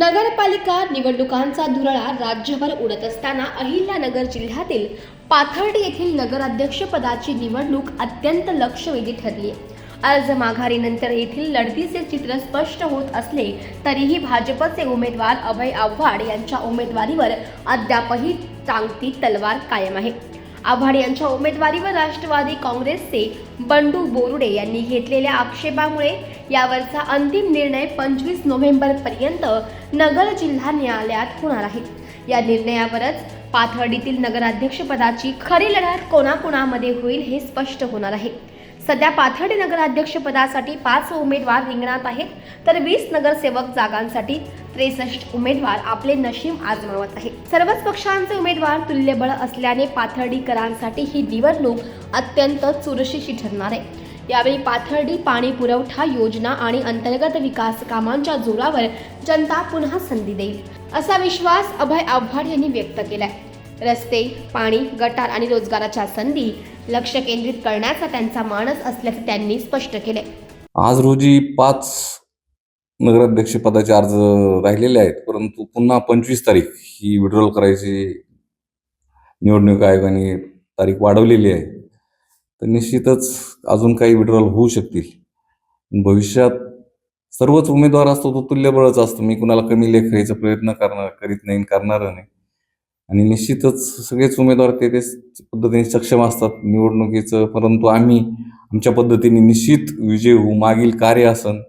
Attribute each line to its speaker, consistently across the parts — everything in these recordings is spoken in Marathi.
Speaker 1: नगरपालिका निवडणुकांचा धुरळा राज्यभर उडत असताना अहिल्यानगर जिल्ह्यातील पाथर्डी येथील नगराध्यक्षपदाची निवडणूक अत्यंत लक्षवेधी ठरली. अर्ज माघारीनंतर येथील लढतीचे चित्र स्पष्ट होत असले तरीही भाजपचे उमेदवार अभय आव्हाड यांच्या उमेदवारीवर अद्यापही टांगती तलवार कायम आहे. आव्हाड यांच्या उमेदवारीवर राष्ट्रवादी काँग्रेसचे बंडू बोरुडे यांनी घेतलेल्या आक्षेपामुळे यावरचा अंतिम निर्णय पंचवीस नोव्हेंबरपर्यंत नगर जिल्हा न्यायालयात होणार आहे. या निर्णयावरच पाथर्डीतील नगराध्यक्षपदाची खरी लढत कोणाकोणामध्ये होईल हे स्पष्ट होणार आहे. सध्या पाथर्डी नगराध्यक्षपदासाठी पाच उमेदवार रिंगणात आहेत. तर वीस नगरसेवक जागांसाठी त्रेसष्ट उमेदवार आपले नशीब आजमावत आहेत. सर्वच पक्षांचे उमेदवार तुल्यबळ असल्याने पाथर्डीकरांसाठी ही निवडणूक अत्यंत चुरशीची ठरणार आहे. यावेळी पाथर्डी पाणी पुरवठा योजना आणि अंतर्गत विकास कामांच्या जोरावर जनता पुन्हा संधी देईल असा विश्वास अभय आव्हाड यांनी व्यक्त केलाय. रस्ते पाणी गटार आणि रोजगाराच्या संधी लक्ष केंद्रित करण्याचा त्यांचा मानस असल्याचे त्यांनी स्पष्ट केले.
Speaker 2: आज रोजी पाच नगराध्यक्ष पदाचे अर्ज राहिलेले आहेत परंतु पुन्हा पंचवीस तारीख ही विड्रॉल करायची निवडणूक आयोगाने तारीख वाढवलेली आहे. तर निश्चितच अजून काही विड्रॉल होऊ शकतील. भविष्यात सर्वच उमेदवार असतो तो तुल्यबळच असतो. मी कुणाला कमी लेखायचा प्रयत्न करणार करीत नाही करणार नाही. आणि निश्चितच सगळेच उमेदवार ते ते पद्धतीने सक्षम असतात. निवडणुकीचं परंतु आम्ही आमच्या पद्धतीने निश्चित विजय होऊ मागील कार्य असन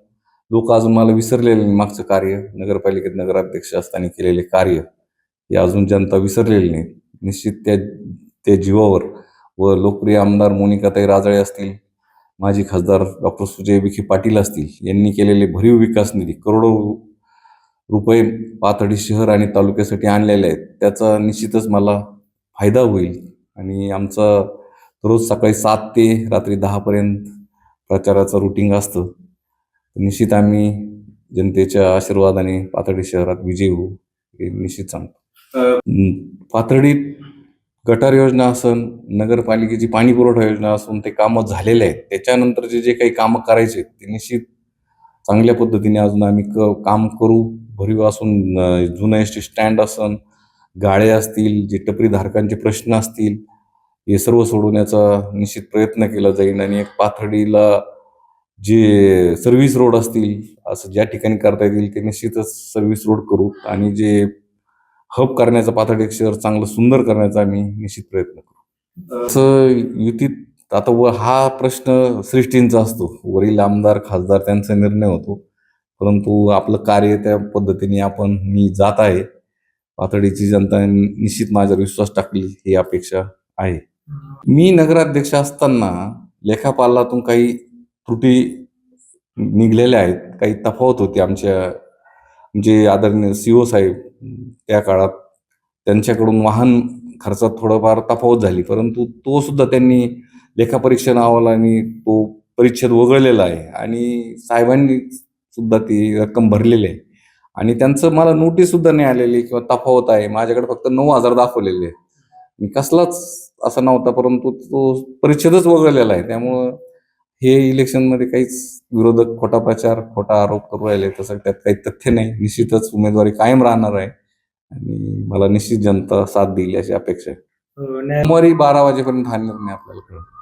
Speaker 2: लोक अजून मला विसरलेले नाही मागचं कार्य. नगरपालिकेत नगराध्यक्ष असताना केलेले कार्य हे अजून जनता विसरलेली नाही. निश्चित त्या त्या जीवावर व लोकप्रिय आमदार मोनिकाताई राजळे असतील माजी खासदार डॉक्टर सुजय विखे पाटील असतील यांनी केलेले भरीव विकास निधी करोडो रुपये पाथर्डी शहर आणि तालुक्यासाठी आणलेले आहेत. त्याचा निश्चितच मला फायदा होईल. आणि आमचा रोज सकाळी सात ते रात्री दहापर्यंत प्रचाराचं रुटीन असतं. निश्चित आम्ही जनतेच्या आशीर्वादाने पाथर्डी शहरात विजयी होऊ हे निश्चित सांगतो. पाथर्डीत गटार योजना असन नगरपालिकेची पाणी पुरवठा योजना असून ते कामं झालेले आहेत. त्याच्यानंतरचे जे काही कामं करायचे ते निश्चित चांगल्या पद्धतीने अजून आम्ही क काम करू. भरीव असून जुनं एस टी स्टँड असन गाळे असतील जे टपरी धारकांचे प्रश्न असतील हे सर्व सोडवण्याचा निश्चित प्रयत्न केला जाईल आणि एक पाथर्डीला जे सर्व्हिस रोड असतील असं ज्या ठिकाणी करता येतील ते निश्चितच सर्व्हिस रोड करू. आणि जे हब करण्याचा पाथर्डी शहर चांगलं सुंदर करण्याचा आम्ही निश्चित प्रयत्न करू. असं युतीत आता व हा प्रश्न सृष्टींचा असतो. वरील आमदार खासदार त्यांचा निर्णय होतो. परंतु आपलं कार्य त्या पद्धतीने आपण मी जात आहे. पातळीची जनता निश्चित माझ्यावर विश्वास टाकली ही अपेक्षा आहे. मी नगराध्यक्ष असताना लेखापालातून काही त्रुटी निघलेल्या आहेत. काही तफावत होती आमच्या जे आदरणीय सी ओ साहेब त्या काळात त्यांच्याकडून वाहन खर्चात थोडंफार तफावत झाली. परंतु तो सुद्धा त्यांनी लेखापरीक्षण अहवालाने तो परिच्छेद वगळलेला आहे. आणि साहेबांनी सुद्धा ती रक्कम भरलेली आहे. आणि त्यांचं मला नोटीस सुद्धा नाही आलेली किंवा तफावत आहे. माझ्याकडे फक्त नऊ हजार दाखवलेले आहे कसलाच असा नव्हता परंतु तो परिच्छेदच वगळलेला आहे. त्यामुळं हे इलेक्शनमध्ये काहीच विरोधक खोटा प्रचार खोटा आरोप करू राहिले तसं त्यात काही तथ्य नाही. निश्चितच उमेदवारी कायम राहणार आहे. आणि मला निश्चित जनता साथ देईल अशी अपेक्षा आहे.
Speaker 3: न्याय-
Speaker 2: सोमवारी बारा वाजेपर्यंत हा निर्णय आपल्याला कळेल.